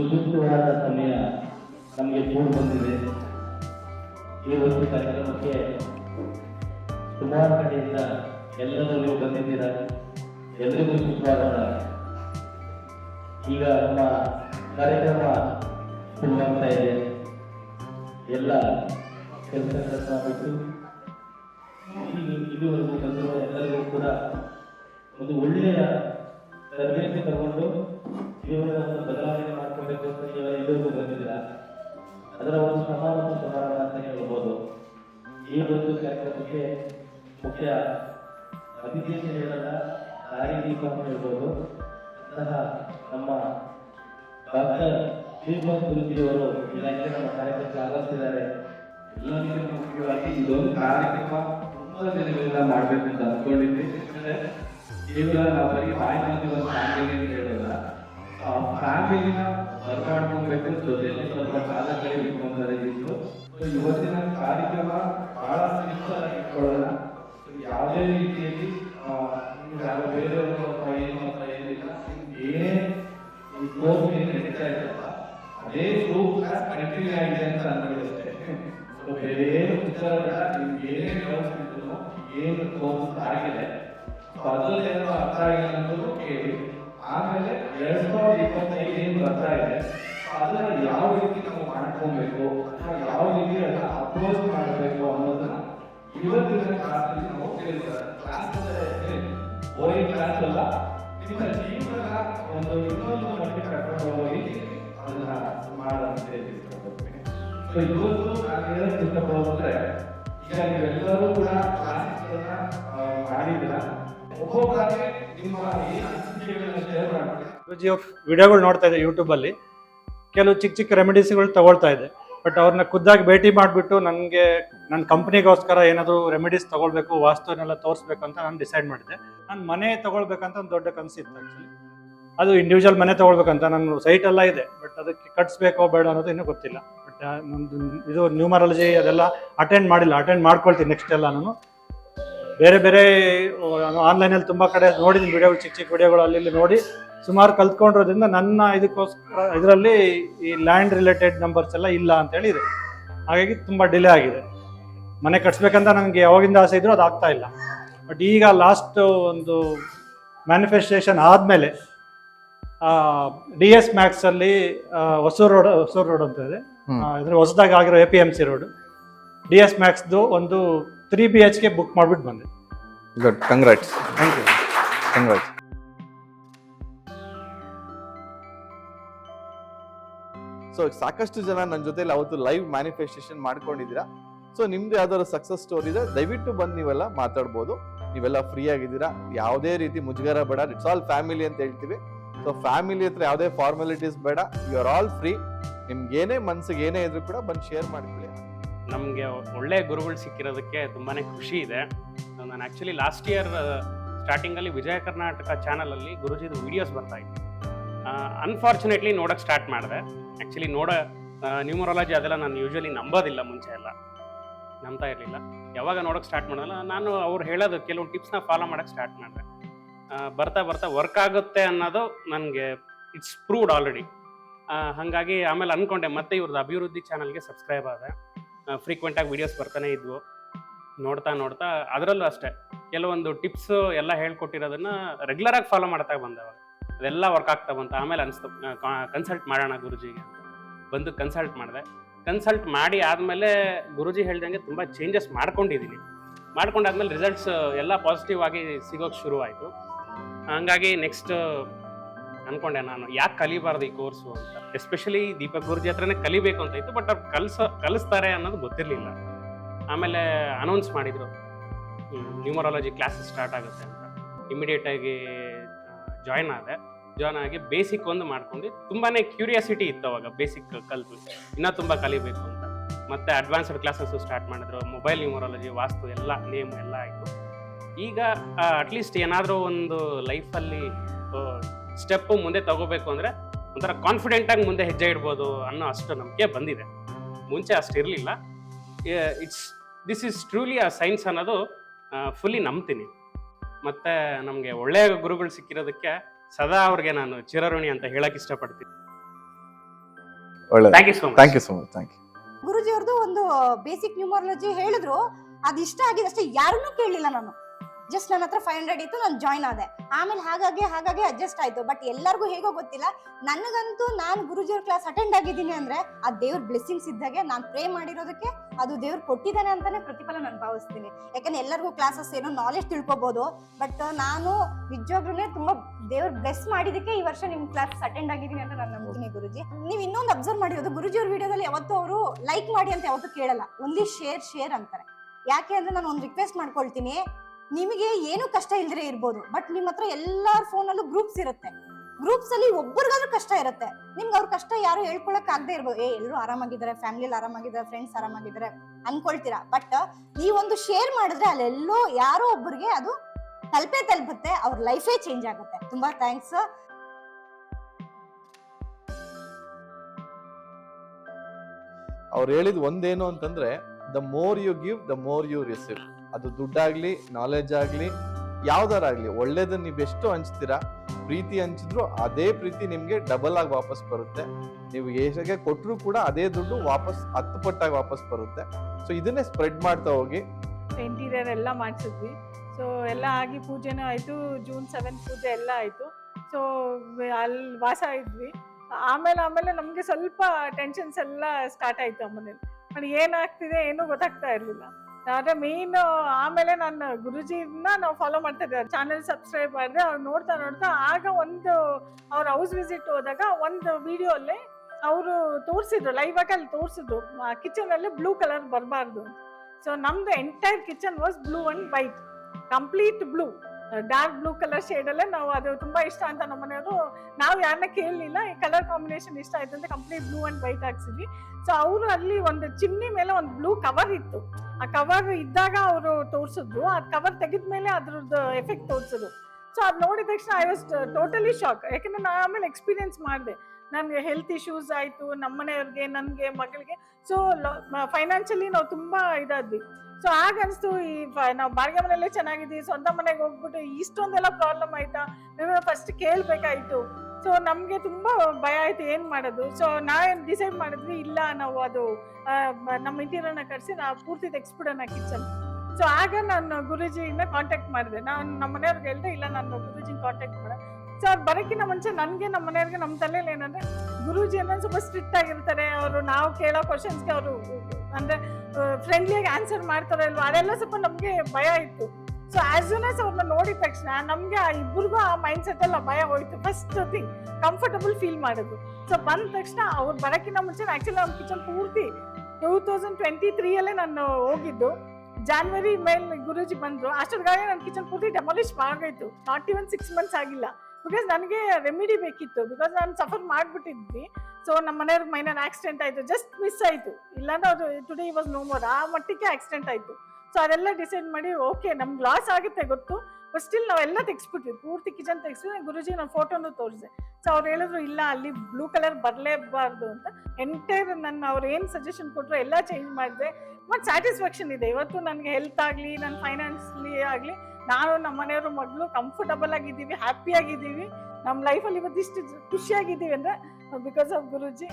ಸುಸೂತ್ರವಾದ ಸಮಯ ನಮಗೆ ಕೂಡಿ ಬಂದಿದೆ. ಈ ಒಂದು ಕಾರ್ಯಕ್ರಮಕ್ಕೆ ಸುಮಾರು ಕಡೆಯಿಂದ ಎಲ್ಲರೂ ನೀವು ಬಂದಿದ್ದೀರಾ? ಎಲ್ಲರಿಗೂ ಸುಸ್ವಾಗತ. ಈಗ ನಮ್ಮ ಕಾರ್ಯಕ್ರಮ ಶುರುವಾಗ್ತಾ ಇದೆ. ಎಲ್ಲ ಕೆಲಸ ಬಿಟ್ಟು ಇದು ಇದುವರೆಗೂ ಬಂದಿರುವ ಎಲ್ಲರಿಗೂ ಕೂಡ ಒಂದು ಒಳ್ಳೆಯ ತರಬೇತಿ ತಗೊಂಡು ಜೀವನವನ್ನು ಬದಲಾವಣೆ ಮಾಡ್ಕೋಬೇಕು ಅಂತ ನೀವು ಎಲ್ಲರಿಗೂ ಬಂದಿದ್ದೀರಾ ಅದರ ಒಂದು ಸಮಾರಂಭ ಸಮಾರಂಭ ಅಂತ ಹೇಳ್ಬೋದು. ಈ ಒಂದು ಕಾರ್ಯಕ್ರಮಕ್ಕೆ ಮುಖ್ಯ ಅತಿಥಿ ಅಂತ ಹೇಳಲ್ಲ ಕಾರ್ಯದೀಪ ಅಂತ ಹೇಳ್ಬೋದು. ಅಂತಹ ನಮ್ಮ ಡಾಕ್ಟರ್ ಶ್ರೀಪಾದ್ ಗುರುಜಿಯವರು ಇಲ್ಲ ನಮ್ಮ ಕಾರ್ಯಕ್ರಮಕ್ಕೆ ಆಗಮಿಸಿದ್ದಾರೆ. ಎಲ್ಲರಿಗೂ ಮುಖ್ಯವಾಗಿ ಇದೊಂದು ಕಾರ್ಯಕ್ರಮ ತುಂಬಾ ದಿನಗಳಿಂದ ಮಾಡ್ಬೇಕು ಅಂತ ಅನ್ಕೊಂಡಿದ್ವಿ ಅಂದ್ರೆ ಕೇವಲ ನಾವು ಬರೀ ಫ್ಯಾಮಿಲಿ ಅಂತ ಹೇಳೋಲ್ಲ. ಫ್ಯಾಮಿಲಿನ ಬರ್ಮಾಡ್ಕೊಬೇಕು ಜೊತೆಯಲ್ಲಿ ಸ್ವಲ್ಪ ಕಾಲ ಕಳಿಬೇಕು ಅಂತ ಇತ್ತು ಇವತ್ತಿನ ಕಾರ್ಯಕ್ರಮ ಬಹಳ ಸಿಂಪಲ್ ಇಟ್ಕೊಳ್ಳೋಣ ಯಾವುದೇ ರೀತಿಯಲ್ಲಿ ಯಾರೋ ಬೇರೆಯವರು ಅಥವಾ ಏನು ಅಂತ ಏನಿಲ್ಲ ಏನೇ ಈ ಕೋರ್ಸ್ ಏನು ನಡೀತಾ ಅದೇ ಗ್ರೂಪ್ ಕಂಟಿನ್ಯೂ ಆಗಿದೆ ಅಂತ ಅನ್ಕೊಳ್ಳುತ್ತೆ. ಸೊ ಬೇರೆ ಏನು ವಿಚಾರ ಬೇಡ ನಿಮ್ಗೆ ಏನೇ ಇದ್ರು ಏನು ಕೋರ್ಸ್ ಆಗಿದೆ ಅದರಲ್ಲಿ ಏನೋ ಅರ್ಥ ಆಗಿಲ್ಲ ಅನ್ನೋದು ಕೇಳಿ. ಆಮೇಲೆ ಎರಡ್ ಸಾವಿರದ ಇಪ್ಪತ್ತೈದು ಏನು ಬರ್ತಾ ಇದೆ? ಅದನ್ನ ಯಾವ ರೀತಿ ನಾವು ಮಾಡ್ಕೊಬೇಕು, ಅಥವಾ ಯಾವ ರೀತಿ ಅದನ್ನ ಅಪ್ರೋಚ್ ಮಾಡಬೇಕು ಅನ್ನೋದನ್ನ ಇವತ್ತಿನ ಕ್ಲಾಸಲ್ಲಿ ನಾವು ಕೇಳ್ತಾರೆ ಕ್ಲಾಸ್ ಕ್ಲಾಸ್ ಅಲ್ಲ. ನಿಮ್ಮ ಜೀವನದ ಒಂದು ಇನ್ನೊಂದು ಮಟ್ಟಿಗೆ ಕರ್ಕೊಂಡು ಹೋಗಿ ಅದನ್ನ ಮಾಡುವಂತೆ ಸೊ ಇವತ್ತು ನಾನು ಹೇಳಕ್ ಇಷ್ಟಪಡೋದಂದ್ರೆ ಈಗ ನೀವೆಲ್ಲರೂ ಕೂಡ ಕ್ಲಾಸ್ಗಳನ್ನ ಮಾಡಿದ್ರ ಒಬ್ಬೊಬ್ಬರಾಗೆ ವಿಡಿಯೋಗಳು ನೋಡ್ತಾ ಇದ್ದೆ ಯೂಟ್ಯೂಬಲ್ಲಿ ಕೆಲವು ಚಿಕ್ಕ ಚಿಕ್ಕ ರೆಮಿಡೀಸ್ಗಳು ತಗೊಳ್ತಾ ಇದೆ. ಬಟ್ ಅವ್ರನ್ನ ಖುದ್ದಾಗಿ ಭೇಟಿ ಮಾಡಿಬಿಟ್ಟು ನನಗೆ ನನ್ನ ಕಂಪ್ನಿಗೋಸ್ಕರ ಏನಾದರೂ ರೆಮಿಡೀಸ್ ತೊಗೊಳ್ಬೇಕು ವಾಸ್ತುವನ್ನೆಲ್ಲ ತೋರಿಸ್ಬೇಕು ಅಂತ ನಾನು ಡಿಸೈಡ್ ಮಾಡಿದೆ. ನಾನು ಮನೆ ತಗೊಳ್ಬೇಕಂತ ಒಂದು ದೊಡ್ಡ ಕನಸಿತ್ತು ಆ್ಯಕ್ಚುಲಿ ಅದು ಇಂಡಿವಿಜುವಲ್ ಮನೆ ತಗೊಳ್ಬೇಕಂತ ನನ್ನ ಸೈಟ್ ಎಲ್ಲ ಇದೆ. ಬಟ್ ಅದಕ್ಕೆ ಕಟ್ಸ್ಬೇಕೋ ಬೇಡ ಅನ್ನೋದು ಇನ್ನೂ ಗೊತ್ತಿಲ್ಲ. ಬಟ್ ಇದು ನ್ಯೂಮರಾಲಜಿ ಅದೆಲ್ಲ ಅಟೆಂಡ್ ಮಾಡಿಲ್ಲ. ಅಟೆಂಡ್ ಮಾಡ್ಕೊಳ್ತೀನಿ ನೆಕ್ಸ್ಟ್ ಎಲ್ಲ ನಾನು. ಬೇರೆ ಬೇರೆ ಆನ್ಲೈನಲ್ಲಿ ತುಂಬ ಕಡೆ ನೋಡಿದ್ದೀನಿ ವಿಡಿಯೋಗಳು ಚಿಕ್ಕ ಚಿಕ್ಕ ವಿಡಿಯೋಗಳು ಅಲ್ಲಿ ಇಲ್ಲಿ ನೋಡಿ. ಸುಮಾರು ಕಲ್ತ್ಕೊಂಡಿರೋದ್ರಿಂದ ನನ್ನ ಇದಕ್ಕೋಸ್ಕರ ಇದರಲ್ಲಿ ಈ ಲ್ಯಾಂಡ್ ರಿಲೇಟೆಡ್ ನಂಬರ್ಸ್ ಎಲ್ಲ ಇಲ್ಲ ಅಂತೇಳಿ ಇದೆ. ಹಾಗಾಗಿ ತುಂಬ ಡಿಲೇ ಆಗಿದೆ. ಮನೆ ಕಟ್ಸ್ಬೇಕಂತ ನನಗೆ ಯಾವಾಗಿಂದ ಆಸೆ ಇದ್ರೂ ಅದು ಆಗ್ತಾ ಇಲ್ಲ. ಬಟ್ ಈಗ ಲಾಸ್ಟ್ ಒಂದು ಮ್ಯಾನಿಫೆಸ್ಟೇಷನ್ ಆದಮೇಲೆ ಡಿ ಎಸ್ ಮ್ಯಾಕ್ಸಲ್ಲಿ ಹೊಸೂರು ರೋಡ್ ಹೊಸೂರು ರೋಡ್ ಅಂತ ಇದೆ. ಅಂದರೆ ಹೊಸದಾಗಿ ಆಗಿರೋ A P M C road. D S ಮ್ಯಾಕ್ಸ್ದು ಒಂದು three B H K book ಮಾಡ್ಬಿಟ್ಟು ಬಂದೆ. Good congrats thank you congrats so ಸಾಕಷ್ಟು ಜನ ನನ್ನ ಜೊತೆಲಿ ಅವತ್ತು ಲೈವ್ ಮ್ಯಾನಿಫೆಸ್ಟೇಷನ್ ಮಾಡ್ಕೊಂಡಿದ್ದೀರಾ. ಸೊ ನಿಮ್ದು ಯಾವ್ದಾದ್ರು ಸಕ್ಸಸ್ ಸ್ಟೋರಿ ಇದೆ ದಯವಿಟ್ಟು ಬಂದು ನೀವೆಲ್ಲ ಮಾತಾಡ್ಬೋದು. ನೀವೆಲ್ಲ ಫ್ರೀ ಆಗಿದ್ದೀರಾ. ಯಾವುದೇ ರೀತಿ ಮುಜುಗರ ಬೇಡ. ಇಟ್ಸ್ ಆಲ್ ಫ್ಯಾಮಿಲಿ ಅಂತ ಹೇಳ್ತೀವಿ. ಸೊ ಫ್ಯಾಮಿಲಿ ಹತ್ರ ಯಾವುದೇ ಫಾರ್ಮಾಲಿಟೀಸ್ ಬೇಡ. ಯು ಆರ್ ಆಲ್ ಫ್ರೀ ನಿಮ್ಗೆ ಏನೇ ಮನ್ಸಿಗೆ ಏನೇ ಇದ್ರು ಕೂಡ ಬಂದು ಶೇರ್ ಮಾಡ್ಕೊಳ್ಳಿ. ನಮಗೆ ಒಳ್ಳೆ ಗುರುಗಳು ಸಿಕ್ಕಿರೋದಕ್ಕೆ ತುಂಬಾ ಖುಷಿ ಇದೆ. ನಾನು ಆ್ಯಕ್ಚುಲಿ ಲಾಸ್ಟ್ ಇಯರ್ ಸ್ಟಾರ್ಟಿಂಗಲ್ಲಿ ವಿಜಯ ಕರ್ನಾಟಕ ಚಾನಲಲ್ಲಿ ಗುರುಜಿದು ವೀಡಿಯೋಸ್ ಬರ್ತಾ ಇತ್ತು. ಅನ್ಫಾರ್ಚುನೇಟ್ಲಿ ನೋಡೋಕ್ಕೆ ಸ್ಟಾರ್ಟ್ ಮಾಡಿದೆ. ಆ್ಯಕ್ಚುಲಿ ನೋಡೋ ನ್ಯೂಮರಾಲಜಿ ಅದೆಲ್ಲ ನಾನು ಯೂಶ್ವಲಿ ನಂಬೋದಿಲ್ಲ ಮುಂಚೆ ಎಲ್ಲ. ನಂಬ್ತಾ ಇರಲಿಲ್ಲ. ಯಾವಾಗ ನೋಡೋಕ್ಕೆ ಸ್ಟಾರ್ಟ್ ಮಾಡೋಲ್ಲ ನಾನು ಅವ್ರು ಹೇಳೋದು, ಕೆಲವು ಟಿಪ್ಸ್ನ ಫಾಲೋ ಮಾಡೋಕ್ಕೆ ಸ್ಟಾರ್ಟ್ ಮಾಡಿದೆ. ಬರ್ತಾ ಬರ್ತಾ ವರ್ಕ್ ಆಗುತ್ತೆ ಅನ್ನೋದು ನನಗೆ ಇಟ್ಸ್ ಪ್ರೂವ್ಡ್ ಆಲ್ರೆಡಿ ಹಾಗಾಗಿ ಆಮೇಲೆ ಅಂದ್ಕೊಂಡೆ ಮತ್ತೆ ಇವ್ರದ್ದು ಅಭಿವೃದ್ಧಿ ಚಾನಲ್ಗೆ ಸಬ್ಸ್ಕ್ರೈಬ್ ಆದೆ. ಫ್ರೀಕ್ವೆಂಟಾಗಿ ವೀಡಿಯೋಸ್ ಬರ್ತಾನೆ ಇದ್ವು. ನೋಡ್ತಾ ನೋಡ್ತಾ ಅದರಲ್ಲೂ ಅಷ್ಟೇ. ಕೆಲವೊಂದು ಟಿಪ್ಸ್ ಎಲ್ಲ ಹೇಳ್ಕೊಟ್ಟಿರೋದನ್ನ ರೆಗ್ಯುಲರಾಗಿ ಫಾಲೋ ಮಾಡ್ತಾ ಬಂದವ. ಅದೆಲ್ಲ ವರ್ಕ್ ಆಗ್ತಾ ಬಂತು. ಆಮೇಲೆ ಅನಿಸ್ತು ಕನ್ಸಲ್ಟ್ ಮಾಡೋಣ ಗುರುಜಿಗೆ ಬಂದು ಕನ್ಸಲ್ಟ್ ಮಾಡಿದೆ. ಕನ್ಸಲ್ಟ್ ಮಾಡಿ ಆದಮೇಲೆ ಗುರುಜಿ ಹೇಳ್ದಂಗೆ ತುಂಬ ಚೇಂಜಸ್ ಮಾಡ್ಕೊಂಡಿದ್ದೀನಿ ಮಾಡ್ಕೊಂಡಾದ್ಮೇಲೆ ರಿಸಲ್ಟ್ಸ್ ಎಲ್ಲ ಪಾಸಿಟಿವ್ ಆಗಿ ಸಿಗೋಕ್ಕೆ ಶುರುವಾಯಿತು. ಹಂಗಾಗಿ ನೆಕ್ಸ್ಟ್ ಅನ್ಕೊಂಡೆ ನಾನು, ಯಾಕೆ ಕಲಿಬಾರ್ದು ಈ ಕೋರ್ಸು ಅಂತ. ಎಸ್ಪೆಷಲಿ ದೀಪಕ್ ಗುರುಜಿ ಹತ್ರನೇ ಕಲಿಬೇಕು ಅಂತ ಇತ್ತು ಬಟ್ ಅವ್ರು ಕಲ್ಸ, ಕಲಿಸ್ತಾರೆ ಅನ್ನೋದು ಗೊತ್ತಿರಲಿಲ್ಲ. ಆಮೇಲೆ ಅನೌನ್ಸ್ ಮಾಡಿದರು. ನ್ಯೂಮರಾಲಜಿ ಕ್ಲಾಸಸ್ ಸ್ಟಾರ್ಟ್ ಆಗುತ್ತೆ ಅಂತ. ಇಮಿಡಿಯೇಟ್ ಆಗಿ ಜಾಯ್ನ್ ಆದೆ. ಜಾಯ್ನ್ ಆಗಿ ಬೇಸಿಕ್ ಒಂದು ಮಾಡ್ಕೊಂಡು ತುಂಬಾ ಕ್ಯೂರಿಯಾಸಿಟಿ ಇತ್ತು ಅವಾಗ ಬೇಸಿಕ್ ಕಲ್ತು. ಇನ್ನೂ ತುಂಬ ಕಲಿಬೇಕು ಅಂತ. ಮತ್ತೆ ಅಡ್ವಾನ್ಸ್ಡ್ ಕ್ಲಾಸಸ್ ಸ್ಟಾರ್ಟ್ ಮಾಡಿದ್ರು. ಮೊಬೈಲ್ ನ್ಯೂಮರಾಲಜಿ ವಾಸ್ತು ಎಲ್ಲ ನೇಮ್ ಎಲ್ಲ ಆಯಿತು. ಈಗ ಅಟ್ಲೀಸ್ಟ್ ಏನಾದರೂ ಒಂದು ಲೈಫಲ್ಲಿ ಸ್ಟೆಪ್ಪು ಮುಂದೆ ತಗೋಬೇಕು ಅಂದ್ರೆ ಒಂಥರ ಕಾನ್ಫಿಡೆಂಟಾಗಿ ಮುಂದೆ ಹೆಜ್ಜೆ ಇಡ್ಬೋದು ಅನ್ನೋ ಅಷ್ಟು ನಂಬಿಕೆ ಬಂದಿದೆ. ಮುಂಚೆ ಅಷ್ಟು ಇರಲಿಲ್ಲ. ಇಟ್ಸ್ ದಿಸ್ ಇಸ್ ಟ್ರೂಲಿ ಆ ಸೈನ್ಸ್ ಅನ್ನೋದು ಫುಲ್ಲಿ ನಂಬ್ತೀನಿ. ಮತ್ತು ನಮಗೆ ಒಳ್ಳೆಯ ಗುರುಗಳು ಸಿಕ್ಕಿರೋದಕ್ಕೆ ಸದಾ ಅವ್ರಿಗೆ ನಾನು ಚಿರಋಣಿ ಅಂತ ಹೇಳಕ್ ಇಷ್ಟಪಡ್ತೀನಿ. ಒಳ್ಳೆ thank you so much thank you so much thank you Guruji ಅವ್ರದ್ದು ಒಂದು ಬೇಸಿಕ್ ನ್ಯೂಮರಾಲಜಿ ಹೇಳಿದ್ರು. ಅದು ಇಷ್ಟ ಆಗಿದೆ ಅಷ್ಟೇ ಯಾರನ್ನೂ ಕೇಳಲಿಲ್ಲ ನಾನು. ಜಸ್ಟ್ ನನ್ನ ಹತ್ರ ಫೈವ್ ಹಂಡ್ರೆಡ್ ಇತ್ತು ನಾನು ಜಾಯ್ನ್ ಆದೆ. ಆಮೇಲೆ ಹಾಗಾಗಿ ಹಾಗಾಗಿ ಅಡ್ಜಸ್ಟ್ ಆಯ್ತು. ಬಟ್ ಎಲ್ಲರಿಗೂ ಹೇಗೋ ಗೊತ್ತಿಲ್ಲ ನನಗಂತೂ ನಾನು ಗುರುಜಿಯವ್ರ ಕ್ಲಾಸ್ ಅಟೆಂಡ್ ಆಗಿದ್ದೀನಿ ಅಂದ್ರೆ ಆ ದೇವ್ರ ಬ್ಲೆಸ್ಸಿಂಗ್ಸ್ ಇದ್ದಾಗೆ ನಾನು ಪ್ರೇ ಮಾಡಿರೋದಕ್ಕೆ ಅದು ದೇವ್ರು ಕೊಟ್ಟಿದ್ದಾನೆ ಅಂತಾನೆ ಪ್ರತಿಫಲ ನಾನು ಭಾವಿಸ್ತೀನಿ. ಯಾಕಂದ್ರೆ ಎಲ್ಲರಿಗೂ ಕ್ಲಾಸಸ್ ಏನೋ ನಾಲೆಜ್ ತಿಳ್ಕೊಬೋದು ಬಟ್ ನಾನು ನಿಜವಾಗ್ಲೂ ತುಂಬಾ ದೇವ್ರ ಬ್ಲೆಸ್ ಮಾಡಿದಕ್ಕೆ ಈ ವರ್ಷ ನಿಮ್ ಕ್ಲಾಸ್ ಅಟೆಂಡ್ ಆಗಿದ್ದೀನಿ ಅಂತ ನಾನು ನಂಬ್ತೀನಿ ಗುರುಜಿ. ನೀವು ಇನ್ನೊಂದು ಅಬ್ಸರ್ವ್ ಮಾಡಿರೋದು ಗುರುಜಿ ಅವ್ರ ವಿಡಿಯೋದಲ್ಲಿ ಯಾವತ್ತೂ ಅವರು ಲೈಕ್ ಮಾಡಿ ಅಂತ ಯಾವತ್ತೂ ಕೇಳಲ್ಲ. ಒಂದಿ ಶೇರ್ ಶೇರ್ ಅಂತಾರೆ. ಯಾಕೆ ಅಂದ್ರೆ ನಾನು ಒಂದು ರಿಕ್ವೆಸ್ಟ್ ಮಾಡ್ಕೊಳ್ತೀನಿ ನಿಮಗೆ ಏನು ಕಷ್ಟ ಇಲ್ದ್ರೆ ಇರ್ಬೋದು. ಬಟ್ ನಿಮ್ಮ ಹತ್ರ ಎಲ್ಲಾರ ಫೋನಲ್ಲೂ ಗ್ರೂಪ್ಸ್ ಇರುತ್ತೆ. ಗ್ರೂಪ್ಸ್ ಅಲ್ಲಿ ಒಬ್ಬರಿಗಾದ್ರೂ ಕಷ್ಟ ಇರುತ್ತೆ. ನಿಮ್ಗೆ ಅವ್ರ ಕಷ್ಟ ಯಾರು ಹೇಳ್ಕೊಳಕ್ ಆಗದೆ ಇರ್ಬೋದು. ಏ ಎಲ್ಲರೂ ಆರಾಮಾಗಿದ್ದಾರೆ ಫ್ಯಾಮಿಲಿ ಆರಾಮಾಗಿದ್ದಾರೆ ಫ್ರೆಂಡ್ಸ್ ಆರಾಮಾಗಿದ್ದಾರೆ ಅನ್ಕೊಳ್ತೀರಾ? ಬಟ್ ನೀವೊಂದು ಶೇರ್ ಮಾಡಿದ್ರೆ ಅಲ್ಲೆಲ್ಲೋ ಯಾರೋ ಒಬ್ಬರಿಗೆ ಅದು ತಲುಪೆ ತಲುಪುತ್ತೆ. ಅವ್ರ ಲೈಫೇ ಚೇಂಜ್ ಆಗುತ್ತೆ. ತುಂಬಾ ಥ್ಯಾಂಕ್ಸ್ ಅವ್ರು ಹೇಳಿದ ಒಂದೇನು ಅಂತಂದ್ರೆ the more you give the more you receive ಅದು ದುಡ್ಡಾಗ್ಲಿ ನಾಲೆಜ್ ಆಗ್ಲಿ, ಯಾವ್ದಾರಾಗ್ಲಿ ಒಳ್ಳೇದನ್ನ ನೀವು ಎಷ್ಟು ಹಂಚ್ತೀರಾ, ಪ್ರೀತಿ ಹಂಚಿದ್ರು ಅದೇ ಪ್ರೀತಿ ನಿಮ್ಗೆ ಡಬಲ್ ಆಗಿ ವಾಪಸ್ ಬರುತ್ತೆ. ನೀವು ಹೇಗೆ ಕೊಟ್ಟರು ಕೂಡ ಅದೇ ದುಡ್ಡು ವಾಪಸ್ ಹತ್ತು ಪಟ್ಟಾಗಿ ವಾಪಸ್ ಬರುತ್ತೆ. ಸೊ ಇದನ್ನೇ ಸ್ಪ್ರೆಡ್ ಮಾಡ್ತಾ ಹೋಗಿ. ಇಂಟೀರಿಯರ್ ಎಲ್ಲ ಮಾಡಿಸಿದ್ವಿ. ಸೊ ಎಲ್ಲ ಆಗಿ ಪೂಜೆನೂ ಆಯಿತು ಜೂನ್ ಸೆವೆನ್ ಪೂಜೆ ಎಲ್ಲ ಆಯಿತು. ಸೊ ಅಲ್ಲಿ ವಾಸ ಇದ್ವಿ. ಆಮೇಲೆ ಆಮೇಲೆ ನಮಗೆ ಸ್ವಲ್ಪ ಟೆನ್ಷನ್ಸ್ ಎಲ್ಲ ಸ್ಟಾರ್ಟ್ ಆಯಿತು ಮನೇಲಿ. ಅದು ಏನಾಗ್ತಿದೆ ಏನೂ ಗೊತ್ತಾಗ್ತಾ ಇರಲಿಲ್ಲ. ಆದರೆ ಮೇನ್ ಆಮೇಲೆ ನಾನು ಗುರುಜಿನ ನಾವು ಫಾಲೋ ಮಾಡ್ತಾ ಇದ್ದೆ. ಚಾನೆಲ್ ಸಬ್ಸ್ಕ್ರೈಬ್ ಮಾಡಿದೆ, ಅವ್ರು ನೋಡ್ತಾ ನೋಡ್ತಾ ಆಗ ಒಂದು ಅವ್ರ ಹೌಸ್ ವಿಸಿಟ್ ಹೋದಾಗ ಒಂದು ವಿಡಿಯೋಲ್ಲಿ ಅವರು ತೋರಿಸಿದ್ರು ಲೈವ್ ಆಗಿ ಅಲ್ಲಿ ತೋರಿಸಿದ್ರು ಕಿಚನಲ್ಲಿ ಬ್ಲೂ ಕಲರ್ ಬರಬಾರ್ದು ಸೊ ನಮ್ದು entire kitchen was blue and white complete blue dark blue colour ಶೇಡಲ್ಲೇ ನಾವು ಅದು ತುಂಬಾ ಇಷ್ಟ ಅಂತ ನಮ್ಮ ಮನೆಯವರು, ನಾವು ಯಾರನ್ನ ಕೇಳಲಿಲ್ಲ, ಈ ಕಲರ್ ಕಾಂಬಿನೇಷನ್ ಇಷ್ಟ ಆಯ್ತು ಅಂತ ಕಂಪ್ಲೀಟ್ ಬ್ಲೂ ಅಂಡ್ ವೈಟ್ ಹಾಕ್ಸಿದ್ವಿ. ಸೊ ಅವರು ಅಲ್ಲಿ ಒಂದು ಚಿಮ್ನಿ ಮೇಲೆ ಒಂದು ಬ್ಲೂ ಕವರ್ ಇತ್ತು. ಆ ಕವರ್ ಇದ್ದಾಗ ಅವರು ತೋರಿಸಿದ್ರು. ಆ ಕವರ್ ತೆಗೆದ ಮೇಲೆ ಅದ್ರದ್ದು ಎಫೆಕ್ಟ್ ತೋರಿಸಿದ್ರು. ಸೊ ಅದು ನೋಡಿದ ತಕ್ಷಣ ಐ ವಾಸ್ ಟೋಟಲಿ ಶಾಕ್ ಯಾಕಂದ್ರೆ ನಾನು ಆಮೇಲೆ ಎಕ್ಸ್ಪೀರಿಯನ್ಸ್ ಮಾಡಿದೆ. ನನಗೆ ಹೆಲ್ತ್ ಇಶ್ಯೂಸ್ ಆಯಿತು ನಮ್ಮ ಮನೆಯವ್ರಿಗೆ ನನಗೆ, ಮಗಳಿಗೆ. ಸೊ ಫೈನಾನ್ಷಿಯಲಿ ನಾವು ತುಂಬ ಇದಾದ್ವಿ. ಸೊ ಆಗ ಅನಿಸ್ತು ಈ ನಾವು ಬಾಡಿಗೆ ಮನೆಯಲ್ಲೇ ಚೆನ್ನಾಗಿದ್ದೀವಿ. ಸ್ವಂತ ಮನೆಗೆ ಹೋಗ್ಬಿಟ್ಟು ಇಷ್ಟೊಂದೆಲ್ಲ ಪ್ರಾಬ್ಲಮ್ ಆಯ್ತಾ? ನೀವು ಫಸ್ಟ್ ಕೇಳಬೇಕಾಯ್ತು. ಸೊ ನಮಗೆ ತುಂಬ ಭಯ ಆಯ್ತು ಏನು ಮಾಡೋದು? ಸೊ ನಾವೇನು ಡಿಸೈಡ್ ಮಾಡಿದ್ವಿ, ಇಲ್ಲ ನಾವು ಅದು ನಮ್ಮ ಇಂಟೀರಿಯರ್ನ ಕರೆಸಿ ನಾವು ಪೂರ್ತಿ ತೆಗ್ಸ್ಬಿಡೋಣ ಕಿಚನ್ ಸೊ ಆಗ ನಾನು ಗುರೂಜಿನ ಕಾಂಟ್ಯಾಕ್ಟ್ ಮಾಡಿದೆ. ನಾನು ನಮ್ಮ ಮನೆಯವ್ರಿಗೆ ಹೇಳಿದೆ, ಇಲ್ಲ, ನಾನು ಗುರುಜಿನ ಕಾಂಟ್ಯಾಕ್ಟ್ ಮಾಡ. ಸೊ ಅವ್ರು ಬರೋಕ್ಕಿಂತ ಮುಂಚೆ ನನಗೆ ನಮ್ಮ ಮನೆಯವ್ರಿಗೆ ನಮ್ಮ ತಲೆಯಲ್ಲಿ ಏನಂದರೆ, ಗುರೂಜಿ ಅನ್ನೋದು ಸ್ವಲ್ಪ ಸ್ಟ್ರಿಕ್ಟ್ ಆಗಿರ್ತಾರೆ. ಅವರು ನಾವು ಕೇಳೋ ಕ್ವಶನ್ಸ್ಗೆ ಅವರು ಅಂದ್ರೆ ಫ್ರೆಂಡ್ಲಿಯಾಗಿ ಆನ್ಸರ್ ಮಾಡ್ತಾರೋ ಇಲ್ವಾ, ಅದೆಲ್ಲ ಸ್ವಲ್ಪ ನಮಗೆ ಭಯ ಇತ್ತು ಸೊ ಆಸ್ ಸೂನ್ ಆಸ್ ಅವ್ರನ್ನ ನೋಡಿದ ತಕ್ಷಣ, ನಮಗೆ ಆ ಇಬ್ಬರಿಗೂ ಆ ಮೈಂಡ್ ಸೆಟ್ ಎಲ್ಲ ಭಯ ಹೋಯ್ತು. ಫಸ್ಟ್ ಥಿಂಗ್ ಕಂಫರ್ಟಬಲ್ ಫೀಲ್ ಮಾಡೋದು. ಸೊ ಬಂದ ತಕ್ಷಣ ಅವ್ರು ಬರೋಕ್ಕಿಂತ ಮುಂಚೆ ಆ್ಯಕ್ಚುಲಿ ನಮ್ಮ ಕಿಚನ್ ಪೂರ್ತಿ ಟೂ ತೌಸಂಡ್ ಟ್ವೆಂಟಿ ತ್ರೀಯಲ್ಲೇ ನಾನು ಹೋಗಿದ್ದು. ಜಾನ್ವರಿ ಮೇಲ್ ಗುರೂಜಿ ಬಂದ್ರು. ಅಷ್ಟೊತ್ತಿಗಾಗಿ ನನ್ನ ಕಿಚನ್ ಪೂರ್ತಿ ಡೆಮಾಲಿಷ್ ಆಗೋಯ್ತು. ನಾಟ್ ಇವನ್ ಸಿಕ್ಸ್ ಮಂತ್ಸ್ ಆಗಿಲ್ಲ. ಬಿಕಾಸ್ ನನಗೆ ರೆಮಿಡಿ ಬೇಕಿತ್ತು. ಬಿಕಾಸ್ ನಾನು ಸಫರ್ ಮಾಡಿಬಿಟ್ಟಿದ್ವಿ. ಸೊ ನಮ್ಮ ಮನೆಯವ್ರ ಮೈನರ್ ಆಕ್ಸಿಡೆಂಟ್ ಆಯಿತು. ಜಸ್ಟ್ ಮಿಸ್ ಆಯಿತು. ಇಲ್ಲಾಂದ್ರೆ ಅದು ಟುಡೇ ವಾಸ್ ನೋ ಮೋರ್ ಆ ಮಟ್ಟಿಗೆ ಆಕ್ಸಿಡೆಂಟ್ ಆಯಿತು. ಸೊ ಅದೆಲ್ಲ ಡಿಸೈಡ್ ಮಾಡಿ ಓಕೆ ನಮ್ಗೆ ಲಾಸ್ ಆಗುತ್ತೆ ಗೊತ್ತು ಬಟ್ ಸ್ಟಿಲ್ ನಾವೆಲ್ಲ ತೆಗ್ಸ್ಬಿಟ್ವಿ. ಪೂರ್ತಿ ಕಿಚನ್ ತೆಗ್ಸ್ಬಿಟ್ಟು ಗುರುಜಿ ನಾನು ಫೋಟೋನು ತೋರಿಸಿದೆ. ಸೊ ಅವ್ರು ಹೇಳಿದ್ರು, ಇಲ್ಲ, ಅಲ್ಲಿ ಬ್ಲೂ ಕಲರ್ ಬರಲೇಬಾರ್ದು ಅಂತ. ಎಂಟೈರ್ ನನ್ನ ಅವ್ರು ಏನು ಸಜೆಷನ್ ಕೊಟ್ಟರು ಎಲ್ಲ ಚೇಂಜ್ ಮಾಡಿದೆ. ಮತ್ತು ಸ್ಯಾಟಿಸ್ಫ್ಯಾಕ್ಷನ್ ಇದೆ. ಇವತ್ತು ನನಗೆ ಹೆಲ್ತ್ ಆಗಲಿ ನನ್ನ ಫೈನಾನ್ಸ್ಲಿ ಆಗಲಿ, ನಾನು ನಮ್ಮ ಮನೆಯವರು ಮೊದಲು ಕಂಫರ್ಟಬಲ್ ಆಗಿದ್ದೀವಿ ಹ್ಯಾಪಿ ಆಗಿದ್ದೀವಿ. ನಮ್ಮ ಲೈಫಲ್ಲಿ ಇವತ್ತಿಷ್ಟು ಖುಷಿಯಾಗಿದ್ದೀವಿ ಅಂದರೆ ಬಿಕಾಸ್ ಆಫ್ ಗುರುಜಿ.